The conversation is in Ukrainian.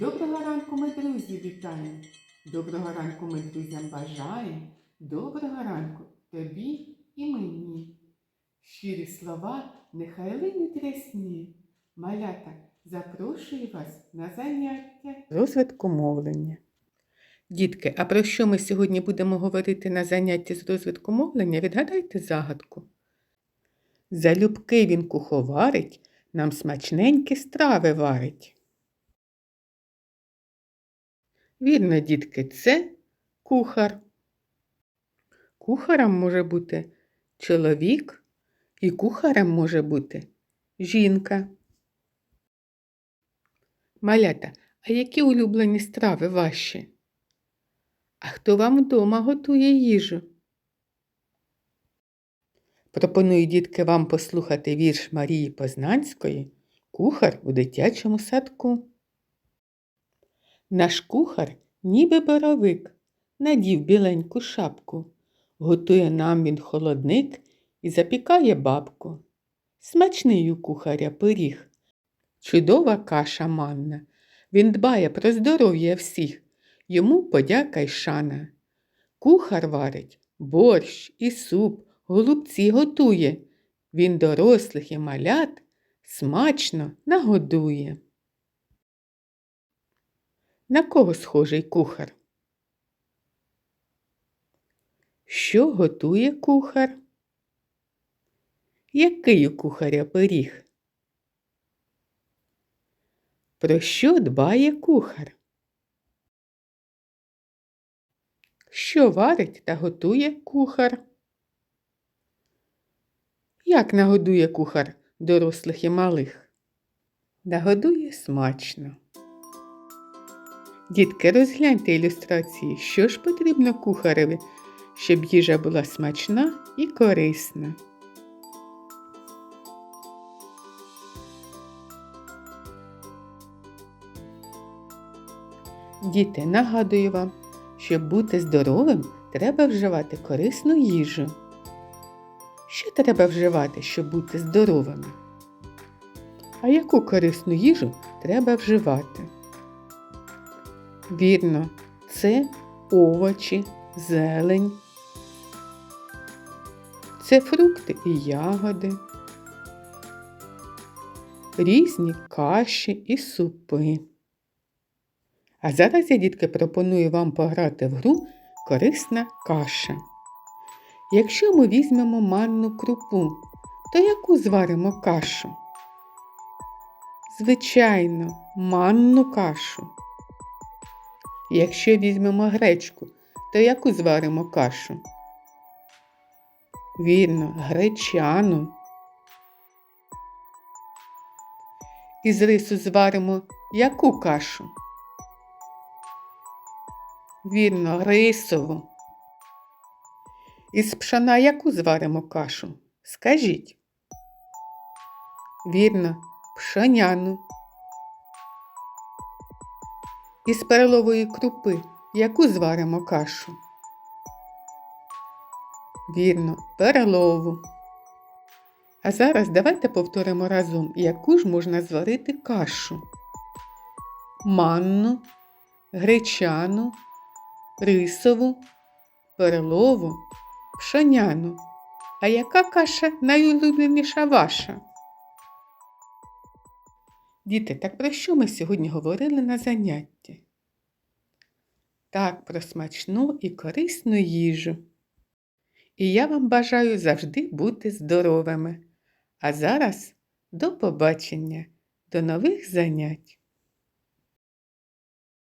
Доброго ранку ми друзі вітаємо. Доброго ранку ми друзям бажаємо. Доброго ранку тобі і мені. Щирі слова нехай линуть рясні. Малята, запрошую вас на заняття. Розвитку мовлення. Дітки, а про що ми сьогодні будемо говорити на занятті з розвитку мовлення? Відгадайте загадку. Залюбки він куховарить, нам смачненькі страви варить. Вірно, дітки, це кухар. Кухарем може бути чоловік, і кухарем може бути жінка. Малята, а які улюблені страви ваші? А хто вам вдома готує їжу? Пропоную, дітки, вам послухати вірш Марії Познанської Кухар у дитячому садку. Наш кухар, ніби боровик, надів біленьку шапку, готує нам він холодник і запікає бабку. Смачний у кухаря пиріг, чудова каша манна. Він дбає про здоров'я всіх, йому подяка й шана. Кухар варить борщ і суп, голубці готує. Він дорослих і малят смачно нагодує. На кого схожий кухар? Що готує кухар? Який у кухаря пиріг? Про що дбає кухар? Що варить та готує кухар? Як нагодує кухар дорослих і малих? Нагодує смачно. Дітки, розгляньте ілюстрації, що ж потрібно кухареві, щоб їжа була смачна і корисна. Діти, нагадую вам, щоб бути здоровим, треба вживати корисну їжу. Що треба вживати, щоб бути здоровими? А яку корисну їжу треба вживати? Вірно, це овочі, зелень, це фрукти і ягоди, різні каші і супи. А зараз я, дітки, пропоную вам пограти в гру корисна каша. Якщо ми візьмемо манну крупу, то яку зваримо кашу? Звичайно, манну кашу. Якщо візьмемо гречку, то яку зваримо кашу? Вірно, гречану. Із рису зваримо яку кашу? Вірно, рисову. Із пшона яку зваримо кашу? Скажіть. Вірно, пшоняну. Із перелової крупи яку зваримо кашу? Вірно, перелову. А зараз давайте повторимо разом, яку ж можна зварити кашу. Манну, гречану, рисову, перлову, пшоняну. А яка каша найулюбленіша ваша? Діти, так про що ми сьогодні говорили на занятті? Так, про смачну і корисну їжу. І я вам бажаю завжди бути здоровими. А зараз до побачення, до нових занять!